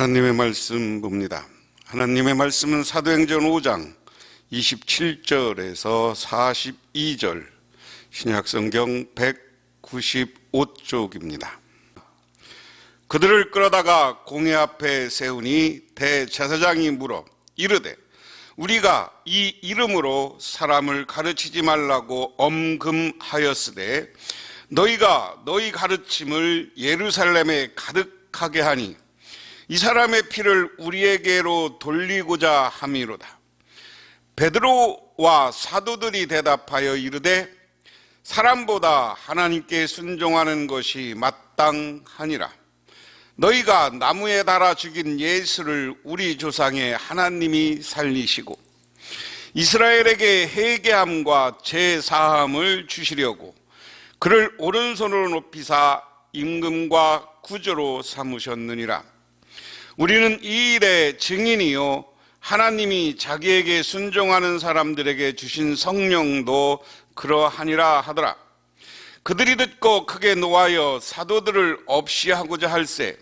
하나님의 말씀 봅니다. 하나님의 말씀은 사도행전 5장 27절에서 42절 신약성경 195쪽입니다. 그들을 끌어다가 공회 앞에 세우니 대제사장이 물어 이르되 우리가 이 이름으로 사람을 가르치지 말라고 엄금하였으되 너희가 너희 가르침을 예루살렘에 가득하게 하니 이 사람의 피를 우리에게로 돌리고자 함이로다. 베드로와 사도들이 대답하여 이르되 사람보다 하나님께 순종하는 것이 마땅하니라. 너희가 나무에 달아 죽인 예수를 우리 조상의 하나님이 살리시고 이스라엘에게 회개함과 제사함을 주시려고 그를 오른손으로 높이사 임금과 구조로 삼으셨느니라. 우리는 이 일의 증인이요 하나님이 자기에게 순종하는 사람들에게 주신 성령도 그러하니라 하더라. 그들이 듣고 크게 노하여 사도들을 없이 하고자 할세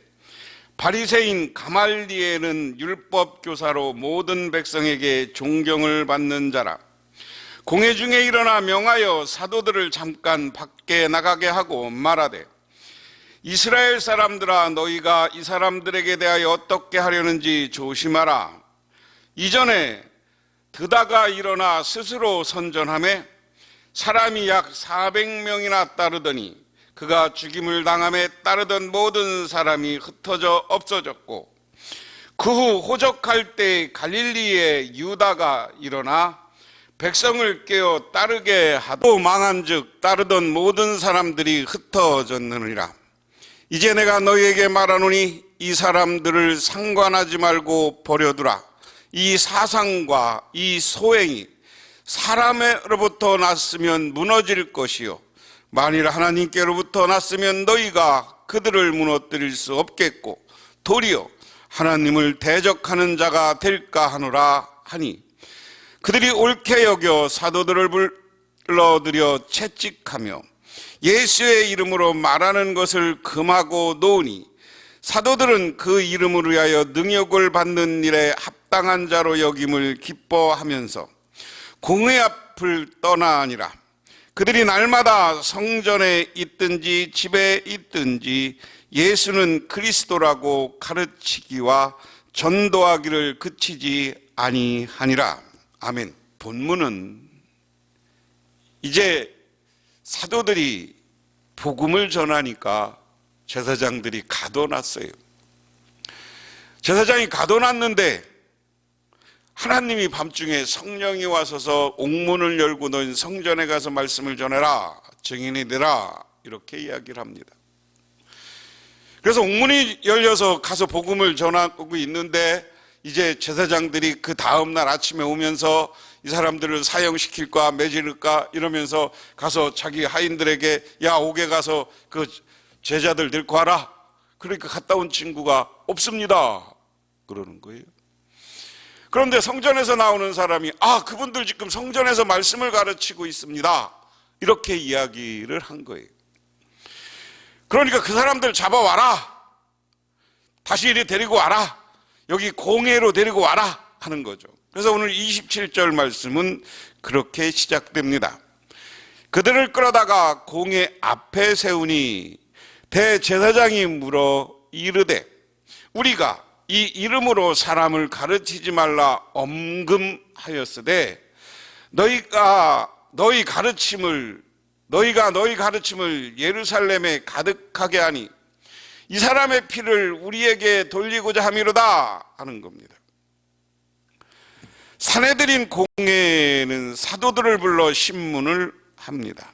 바리새인 가말리엘은 율법 교사로 모든 백성에게 존경을 받는 자라. 공회 중에 일어나 명하여 사도들을 잠깐 밖에 나가게 하고 말하되 이스라엘 사람들아 너희가 이 사람들에게 대하여 어떻게 하려는지 조심하라. 이전에 드다가 일어나 스스로 선전함에 사람이 약 400명이나 따르더니 그가 죽임을 당함에 따르던 모든 사람이 흩어져 없어졌고 그 후 호적할 때 갈릴리에 유다가 일어나 백성을 깨어 따르게 하도 망한즉 따르던 모든 사람들이 흩어졌느니라 이제 내가 너희에게 말하노니 이 사람들을 상관하지 말고 버려두라. 이 사상과 이 소행이 사람으로부터 났으면 무너질 것이요. 만일 하나님께로부터 났으면 너희가 그들을 무너뜨릴 수 없겠고 도리어 하나님을 대적하는 자가 될까 하노라 하니 그들이 옳게 여겨 사도들을 불러들여 채찍하며 예수의 이름으로 말하는 것을 금하고 놓으니 사도들은 그 이름을 위하여 능욕을 받는 일에 합당한 자로 여김을 기뻐하면서 공회 앞을 떠나니라 그들이 날마다 성전에 있든지 집에 있든지 예수는 그리스도라고 가르치기와 전도하기를 그치지 아니하니라. 아멘. 본문은 이제 사도들이 복음을 전하니까 제사장들이 가둬놨어요. 제사장이 가둬놨는데 하나님이 밤중에 성령이 와서서 옥문을 열고 너희 성전에 가서 말씀을 전해라 증인이 되라 이렇게 이야기를 합니다. 그래서 옥문이 열려서 가서 복음을 전하고 있는데 이제 제사장들이 그 다음 날 아침에 오면서 이 사람들을 사형시킬까 매질을까 이러면서 가서 자기 하인들에게 야 옥에 가서 그 제자들 데리고 와라. 그러니까 갔다 온 친구가 없습니다. 그러는 거예요. 그런데 성전에서 나오는 사람이 아 그분들 지금 성전에서 말씀을 가르치고 있습니다. 이렇게 이야기를 한 거예요. 그러니까 그 사람들 잡아와라. 다시 이리 데리고 와라. 여기 공회로 데리고 와라 하는 거죠 그래서 오늘 27절 말씀은 그렇게 시작됩니다 그들을 끌어다가 공회 앞에 세우니 대제사장이 물어 이르되 우리가 이 이름으로 사람을 가르치지 말라 엄금하였으되 너희가 너희 가르침을 너희가 너희 가르침을 예루살렘에 가득하게 하니 이 사람의 피를 우리에게 돌리고자 함이로다 하는 겁니다. 사내들인 공회는 사도들을 불러 신문을 합니다.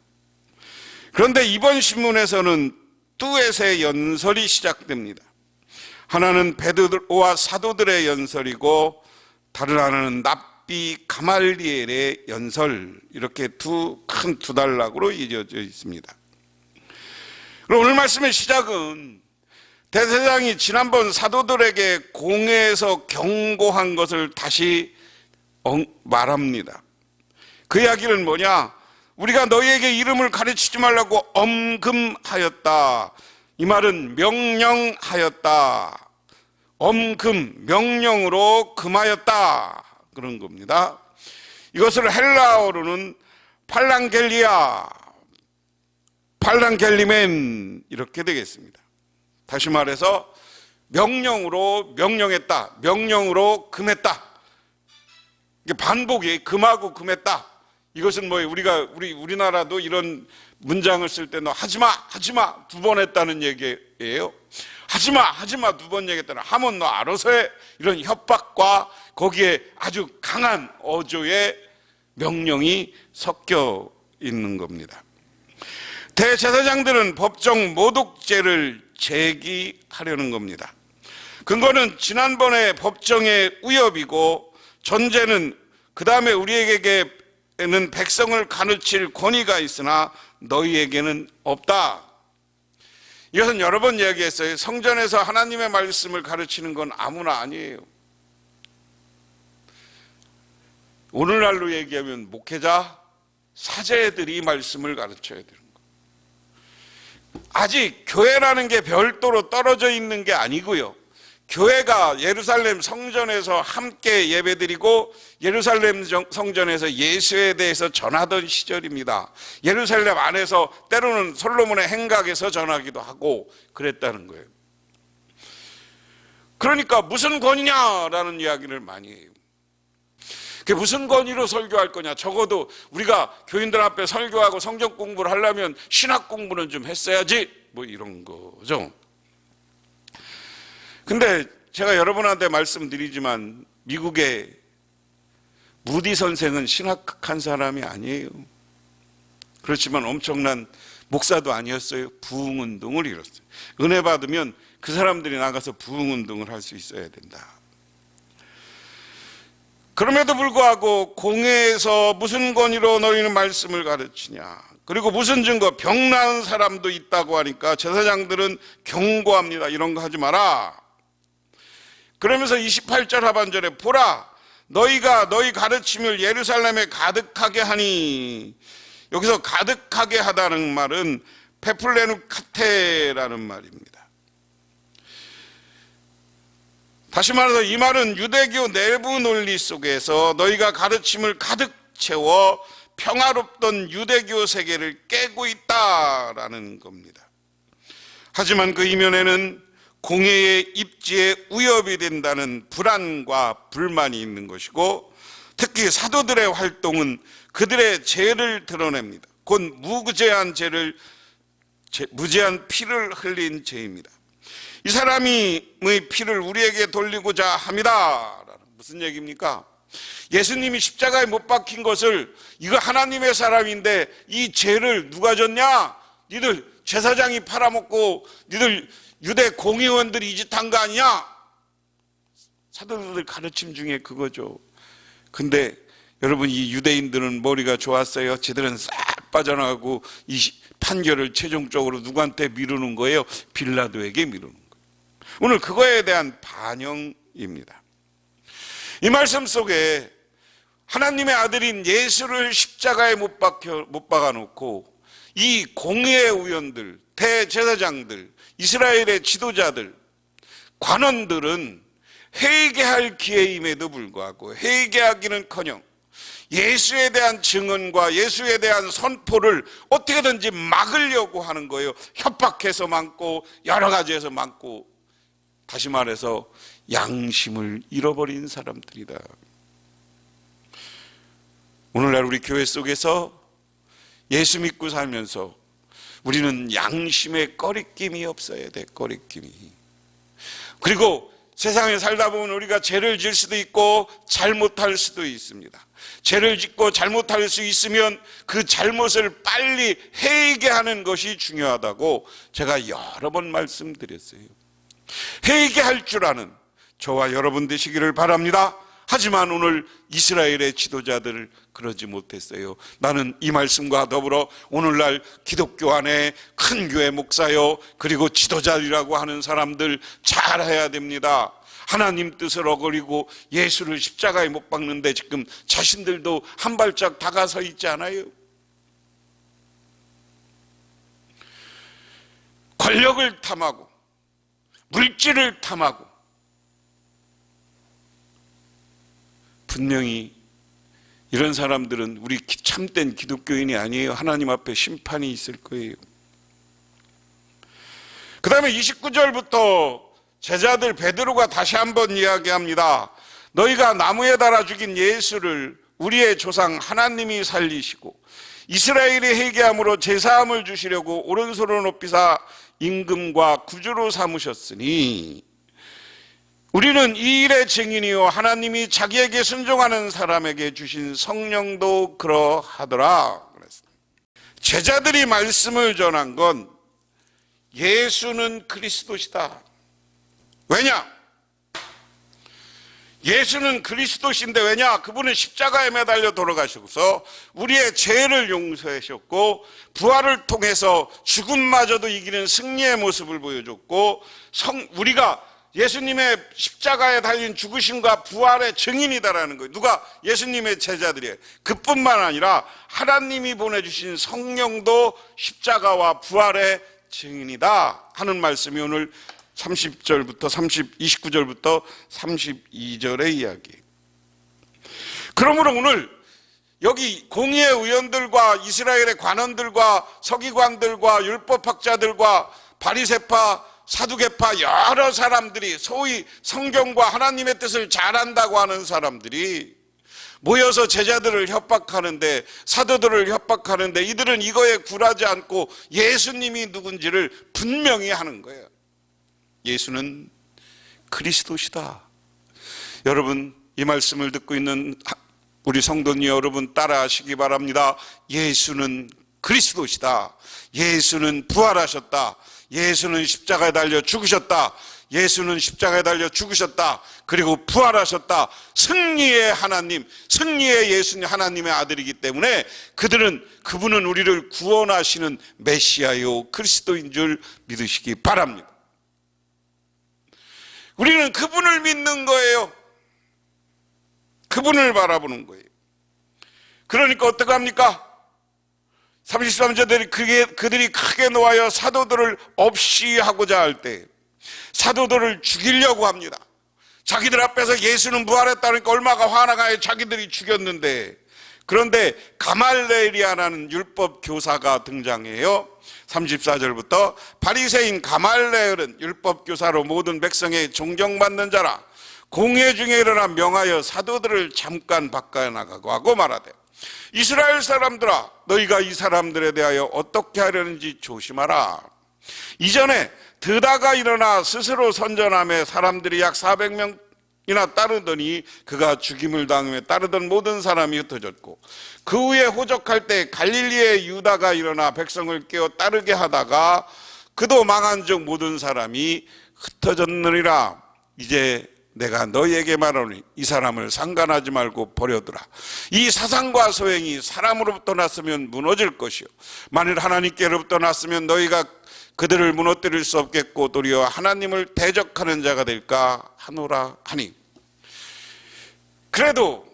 그런데 이번 신문에서는 뚜엣의 연설이 시작됩니다. 하나는 베드로와 사도들의 연설이고 다른 하나는 납비 가말리엘의 연설 이렇게 두 큰 두 단락으로 이어져 있습니다. 그럼 오늘 말씀의 시작은 대세장이 지난번 사도들에게 공회에서 경고한 것을 다시 말합니다. 그 이야기는 뭐냐? 우리가 너희에게 이름을 가르치지 말라고 엄금하였다. 이 말은 명령하였다. 엄금 명령으로 금하였다 그런 겁니다. 이것을 헬라어로는 팔랑겔리아 팔랑겔리멘 이렇게 되겠습니다. 다시 말해서 명령으로 명령했다. 명령으로 금했다. 반복이 금하고 금했다. 이것은 뭐 우리가 우리 우리나라도 이런 문장을 쓸 때는 하지마 하지마 두 번 했다는 얘기예요. 하지마 하지마 두 번 얘기했다는 하면 너 알아서 해 이런 협박과 거기에 아주 강한 어조의 명령이 섞여 있는 겁니다. 대제사장들은 법정 모독죄를 제기하려는 겁니다. 근거는 지난번에 법정의 위협이고 전제는 그 다음에 우리에게는 백성을 가르칠 권위가 있으나 너희에게는 없다. 이것은 여러 번 이야기했어요. 성전에서 하나님의 말씀을 가르치는 건 아무나 아니에요. 오늘날로 얘기하면 목회자, 사제들이 말씀을 가르쳐야 되는 거예요. 아직 교회라는 게 별도로 떨어져 있는 게 아니고요. 교회가 예루살렘 성전에서 함께 예배드리고 예루살렘 성전에서 예수에 대해서 전하던 시절입니다. 예루살렘 안에서 때로는 솔로몬의 행각에서 전하기도 하고 그랬다는 거예요. 그러니까 무슨 권위냐라는 이야기를 많이 해요. 그게 무슨 권위로 설교할 거냐? 적어도 우리가 교인들 앞에 설교하고 성경 공부를 하려면 신학 공부는 좀 했어야지. 뭐 이런 거죠. 근데 제가 여러분한테 말씀드리지만 미국의 무디 선생은 신학한 사람이 아니에요. 그렇지만 엄청난 목사도 아니었어요. 부흥 운동을 이뤘어요. 은혜 받으면 그 사람들이 나가서 부흥 운동을 할 수 있어야 된다. 그럼에도 불구하고 공회에서 무슨 권위로 너희는 말씀을 가르치냐? 그리고 무슨 증거 병 나은 사람도 있다고 하니까 제사장들은 경고합니다. 이런 거 하지 마라. 그러면서 28절 하반절에 보라 너희가 너희 가르침을 예루살렘에 가득하게 하니 여기서 가득하게 하다는 말은 페플레누 카테라는 말입니다. 다시 말해서 이 말은 유대교 내부 논리 속에서 너희가 가르침을 가득 채워 평화롭던 유대교 세계를 깨고 있다라는 겁니다. 하지만 그 이면에는 공예의 입지에 위협이 된다는 불안과 불만이 있는 것이고 특히 사도들의 활동은 그들의 죄를 드러냅니다. 곧 무죄한 죄를 무죄한 피를 흘린 죄입니다. 이 사람의 피를 우리에게 돌리고자 합니다. 무슨 얘기입니까? 예수님이 십자가에 못 박힌 것을 이거 하나님의 사람인데 이 죄를 누가 졌냐? 니들 제사장이 팔아먹고 니들 유대 공의원들이 이 짓 한 거 아니야? 사도들 가르침 중에 그거죠. 근데 여러분 이 유대인들은 머리가 좋았어요. 지들은 싹 빠져나가고 이 판결을 최종적으로 누구한테 미루는 거예요? 빌라도에게 미루는 거예요. 오늘 그거에 대한 반영입니다. 이 말씀 속에 하나님의 아들인 예수를 십자가에 못 박혀 못 박아 놓고 이 공의의 우연들, 대제사장들, 이스라엘의 지도자들, 관원들은 회개할 기회임에도 불구하고 회개하기는커녕 예수에 대한 증언과 예수에 대한 선포를 어떻게든지 막으려고 하는 거예요. 협박해서 막고 여러 가지에서 막고 다시 말해서 양심을 잃어버린 사람들이다. 오늘날 우리 교회 속에서 예수 믿고 살면서 우리는 양심의 꺼리낌이 없어야 돼, 꺼리낌이. 그리고 세상에 살다 보면 우리가 죄를 질 수도 있고 잘못할 수도 있습니다. 죄를 짓고 잘못할 수 있으면 그 잘못을 빨리 회개하는 것이 중요하다고 제가 여러 번 말씀드렸어요. 회개할 줄 아는 저와 여러분 되시기를 바랍니다. 하지만 오늘 이스라엘의 지도자들을 그러지 못했어요. 나는 이 말씀과 더불어 오늘날 기독교 안에 큰 교회 목사요, 그리고 지도자들이라고 하는 사람들 잘 해야 됩니다. 하나님 뜻을 어거리고 예수를 십자가에 못 박는데 지금 자신들도 한 발짝 다가서 있지 않아요? 권력을 탐하고 물질을 탐하고 분명히 이런 사람들은 우리 기- 참된 기독교인이 아니에요. 하나님 앞에 심판이 있을 거예요. 그 다음에 29절부터 제자들 베드로가 다시 한번 이야기합니다. 너희가 나무에 달아 죽인 예수를 우리의 조상 하나님이 살리시고 이스라엘이 회개함으로 제사함을 주시려고 오른손을 높이사 임금과 구주로 삼으셨으니 우리는 이 일의 증인이요 하나님이 자기에게 순종하는 사람에게 주신 성령도 그러하더라. 제자들이 말씀을 전한 건 예수는 그리스도시다. 왜냐? 예수는 그리스도신데 왜냐? 그분은 십자가에 매달려 돌아가셔서 우리의 죄를 용서하셨고 부활을 통해서 죽음마저도 이기는 승리의 모습을 보여줬고 성 우리가 예수님의 십자가에 달린 죽으심과 부활의 증인이다라는 거예요. 누가 예수님의 제자들이에요. 그뿐만 아니라 하나님이 보내주신 성령도 십자가와 부활의 증인이다 하는 말씀이 오늘 30절부터 30, 29절부터 32절의 이야기. 그러므로 오늘 여기 공의의 의원들과 이스라엘의 관원들과 서기관들과 율법학자들과 바리세파 사두개파 여러 사람들이 소위 성경과 하나님의 뜻을 잘 안다고 하는 사람들이 모여서 제자들을 협박하는데 사도들을 협박하는데 이들은 이거에 굴하지 않고 예수님이 누군지를 분명히 하는 거예요. 예수는 그리스도시다. 여러분 이 말씀을 듣고 있는 우리 성도님 여러분 따라하시기 바랍니다. 예수는 그리스도시다. 예수는 부활하셨다. 예수는 십자가에 달려 죽으셨다. 예수는 십자가에 달려 죽으셨다. 그리고 부활하셨다. 승리의 하나님, 승리의 예수님 하나님의 아들이기 때문에 그들은 그분은 우리를 구원하시는 메시아요 그리스도인 줄 믿으시기 바랍니다. 우리는 그분을 믿는 거예요. 그분을 바라보는 거예요. 그러니까 어떡합니까? 33절들이 그게, 그들이 크게 놓아여 사도들을 없이 하고자 할 때 사도들을 죽이려고 합니다. 자기들 앞에서 예수는 부활했다니까 얼마가 화나가요. 자기들이 죽였는데. 그런데 가말레리아라는 율법 교사가 등장해요. 34절부터 바리새인 가말레엘은 율법 교사로 모든 백성의 존경받는 자라 공회 중에 일어나 명하여 사도들을 잠깐 바꿔 나가고 하고 말하되 이스라엘 사람들아 너희가 이 사람들에 대하여 어떻게 하려는지 조심하라. 이전에 드다가 일어나 스스로 선전함에 사람들이 약 400명 이나 따르더니 그가 죽임을 당함에 따르던 모든 사람이 흩어졌고 그 후에 호적할 때 갈릴리의 유다가 일어나 백성을 깨어 따르게 하다가 그도 망한 적 모든 사람이 흩어졌느니라. 이제 내가 너희에게 말하노니 이 사람을 상관하지 말고 버려두라. 이 사상과 소행이 사람으로부터 났으면 무너질 것이요. 만일 하나님께로부터 났으면 너희가 그들을 무너뜨릴 수 없겠고 도리어 하나님을 대적하는 자가 될까 하노라 하니. 그래도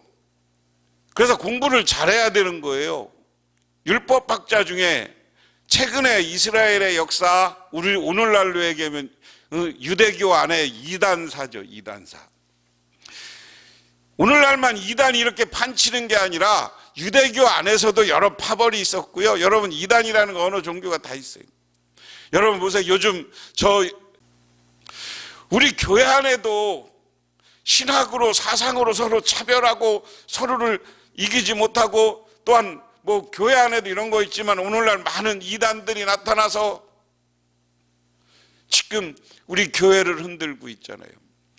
그래서 공부를 잘해야 되는 거예요. 율법학자 중에 최근에 이스라엘의 역사, 우리 오늘날로 얘기하면 어, 유대교 안에 이단사죠, 이단사. 오늘날만 이단이 이렇게 판치는 게 아니라 유대교 안에서도 여러 파벌이 있었고요. 여러분 이단이라는 거 어느 종교가 다 있어요. 여러분 보세요. 요즘 저 우리 교회 안에도 신학으로 사상으로 서로 차별하고 서로를 이기지 못하고 또한 뭐 교회 안에도 이런 거 있지만 오늘날 많은 이단들이 나타나서 지금 우리 교회를 흔들고 있잖아요.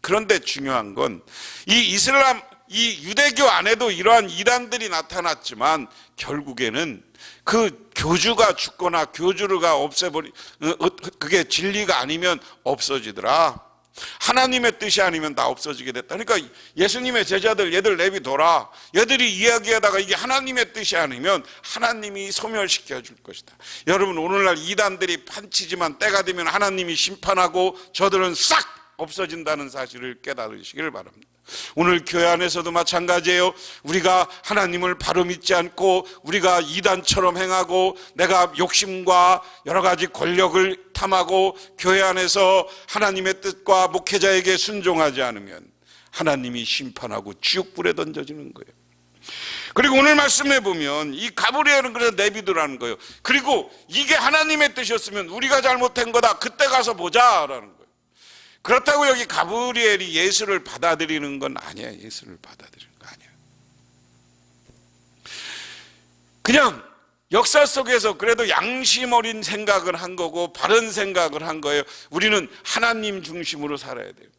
그런데 중요한 건 이 이슬람 이 유대교 안에도 이러한 이단들이 나타났지만 결국에는 그 교주가 죽거나 교주가 없애버리 어, 어, 그게 진리가 아니면 없어지더라. 하나님의 뜻이 아니면 다 없어지게 됐다. 그러니까 예수님의 제자들 얘들 내비둬라. 얘들이 이야기하다가 이게 하나님의 뜻이 아니면 하나님이 소멸시켜 줄 것이다. 여러분 오늘날 이단들이 판치지만 때가 되면 하나님이 심판하고 저들은 싹 없어진다는 사실을 깨달으시기를 바랍니다. 오늘 교회 안에서도 마찬가지예요. 우리가 하나님을 바로 믿지 않고 우리가 이단처럼 행하고 내가 욕심과 여러 가지 권력을 탐하고 교회 안에서 하나님의 뜻과 목회자에게 순종하지 않으면 하나님이 심판하고 지옥불에 던져지는 거예요. 그리고 오늘 말씀해 보면 이 가브리엘은 그래서 내비두라는 거예요. 그리고 이게 하나님의 뜻이었으면 우리가 잘못한 거다. 그때 가서 보자라는 거예요. 그렇다고 여기 가브리엘이 예수를 받아들이는 건 아니야. 예수를 받아들이는 거 아니야. 그냥 역사 속에서 그래도 양심 어린 생각을 한 거고 바른 생각을 한 거예요. 우리는 하나님 중심으로 살아야 돼요.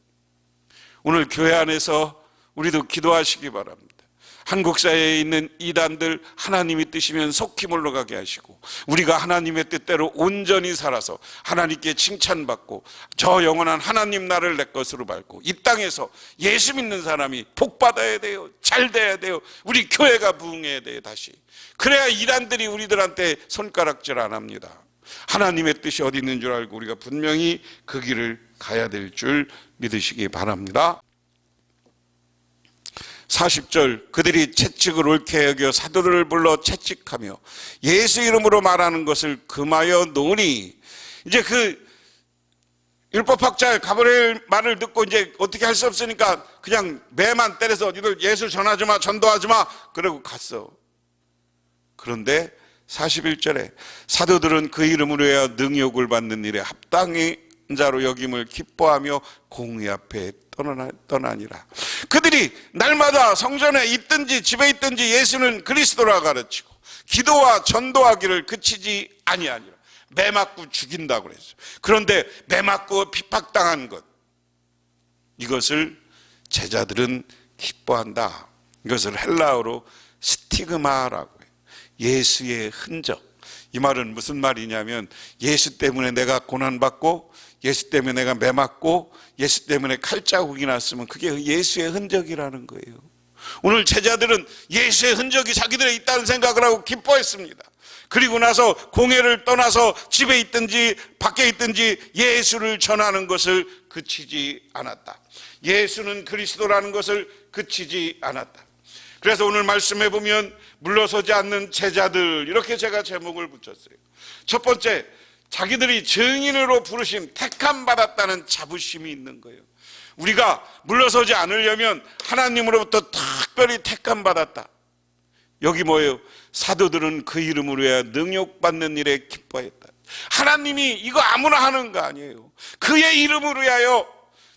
오늘 교회 안에서 우리도 기도하시기 바랍니다. 한국 사회에 있는 이단들 하나님이 뜻이면 속히 물러가게 하시고 우리가 하나님의 뜻대로 온전히 살아서 하나님께 칭찬받고 저 영원한 하나님 나를 내 것으로 밟고 이 땅에서 예수 믿는 사람이 복 받아야 돼요. 잘 돼야 돼요. 우리 교회가 부흥해야 돼요. 다시 그래야 이단들이 우리들한테 손가락질 안 합니다. 하나님의 뜻이 어디 있는 줄 알고 우리가 분명히 그 길을 가야 될 줄 믿으시기 바랍니다. 40절 그들이 채찍을 옳게 여겨 사도들을 불러 채찍하며 예수 이름으로 말하는 것을 금하여 노니. 이제 그 율법학자 가브리엘 말을 듣고 이제 어떻게 할 수 없으니까 그냥 매만 때려서 니들 예수 전하지 마 전도하지 마 그러고 갔어. 그런데 41절에 사도들은 그 이름으로 해야 능욕을 받는 일에 합당한 자로 여김을 기뻐하며 공의 앞에 떠나, 떠나니라. 그들이 날마다 성전에 있든지 집에 있든지 예수는 그리스도라 가르치고 기도와 전도하기를 그치지 아니하니라. 매 맞고 죽인다고 그랬어요. 그런데 매 맞고 핍박당한 것 이것을 제자들은 기뻐한다. 이것을 헬라어로 스티그마라고 해요. 예수의 흔적. 이 말은 무슨 말이냐면 예수 때문에 내가 고난받고 예수 때문에 내가 매 맞고 예수 때문에 칼자국이 났으면 그게 예수의 흔적이라는 거예요. 오늘 제자들은 예수의 흔적이 자기들에 있다는 생각을 하고 기뻐했습니다. 그리고 나서 공회를 떠나서 집에 있든지 밖에 있든지 예수를 전하는 것을 그치지 않았다. 예수는 그리스도라는 것을 그치지 않았다. 그래서 오늘 말씀해 보면 물러서지 않는 제자들 이렇게 제가 제목을 붙였어요. 첫 번째 자기들이 증인으로 부르심 택함 받았다는 자부심이 있는 거예요. 우리가 물러서지 않으려면 하나님으로부터 특별히 택함 받았다. 여기 뭐예요? 사도들은 그 이름으로 해야 능욕받는 일에 기뻐했다. 하나님이 이거 아무나 하는 거 아니에요. 그의 이름으로 하여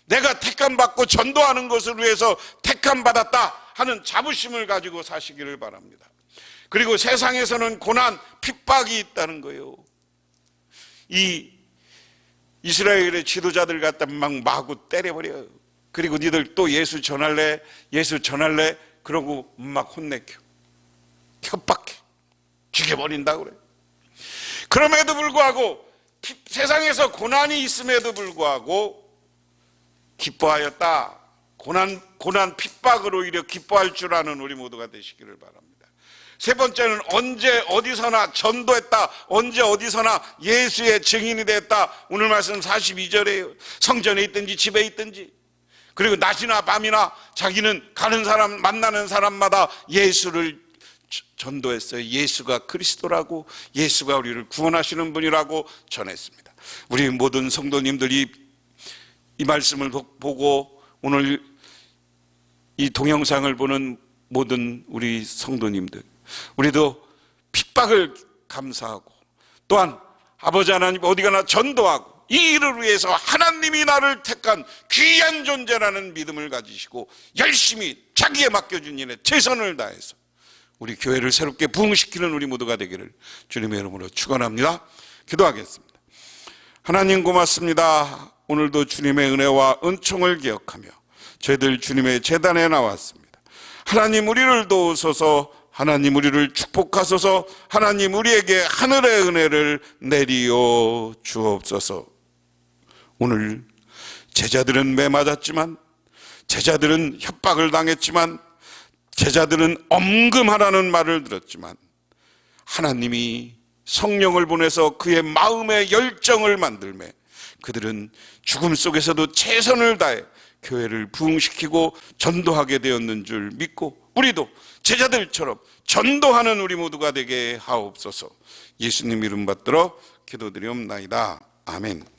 내가 택함 받고 전도하는 것을 위해서 택함 받았다 하는 자부심을 가지고 사시기를 바랍니다. 그리고 세상에서는 고난, 핍박이 있다는 거예요. 이 이스라엘의 지도자들 갖다 막 마구 때려버려. 그리고 니들 또 예수 전할래? 예수 전할래? 그러고 막 혼내켜. 협박해. 죽여버린다 그래. 그럼에도 불구하고 피- 세상에서 고난이 있음에도 불구하고 기뻐하였다. 고난, 고난 핍박으로 오히려 기뻐할 줄 아는 우리 모두가 되시기를 바랍니다. 세 번째는 언제 어디서나 전도했다. 언제 어디서나 예수의 증인이 됐다. 오늘 말씀 42절에요. 성전에 있든지 집에 있든지. 그리고 낮이나 밤이나 자기는 가는 사람, 만나는 사람마다 예수를 전도했어요. 예수가 그리스도라고, 예수가 우리를 구원하시는 분이라고 전했습니다. 우리 모든 성도님들이 이 말씀을 보고 오늘 이 동영상을 보는 모든 우리 성도님들, 우리도 핍박을 감사하고 또한 아버지 하나님 어디 가나 전도하고 이 일을 위해서 하나님이 나를 택한 귀한 존재라는 믿음을 가지시고 열심히 자기에 맡겨준 일에 최선을 다해서 우리 교회를 새롭게 부흥시키는 우리 모두가 되기를 주님의 이름으로 축원합니다. 기도하겠습니다. 하나님 고맙습니다. 오늘도 주님의 은혜와 은총을 기억하며 저희들 주님의 재단에 나왔습니다. 하나님 우리를 도우소서 하나님 우리를 축복하소서 하나님 우리에게 하늘의 은혜를 내리어 주옵소서 오늘 제자들은 매 맞았지만 제자들은 협박을 당했지만 제자들은 엄금하라는 말을 들었지만 하나님이 성령을 보내서 그의 마음의 열정을 만들매 그들은 죽음 속에서도 최선을 다해 교회를 부흥시키고 전도하게 되었는 줄 믿고 우리도 제자들처럼 전도하는 우리 모두가 되게 하옵소서 예수님 이름 받들어 기도드리옵나이다. 아멘.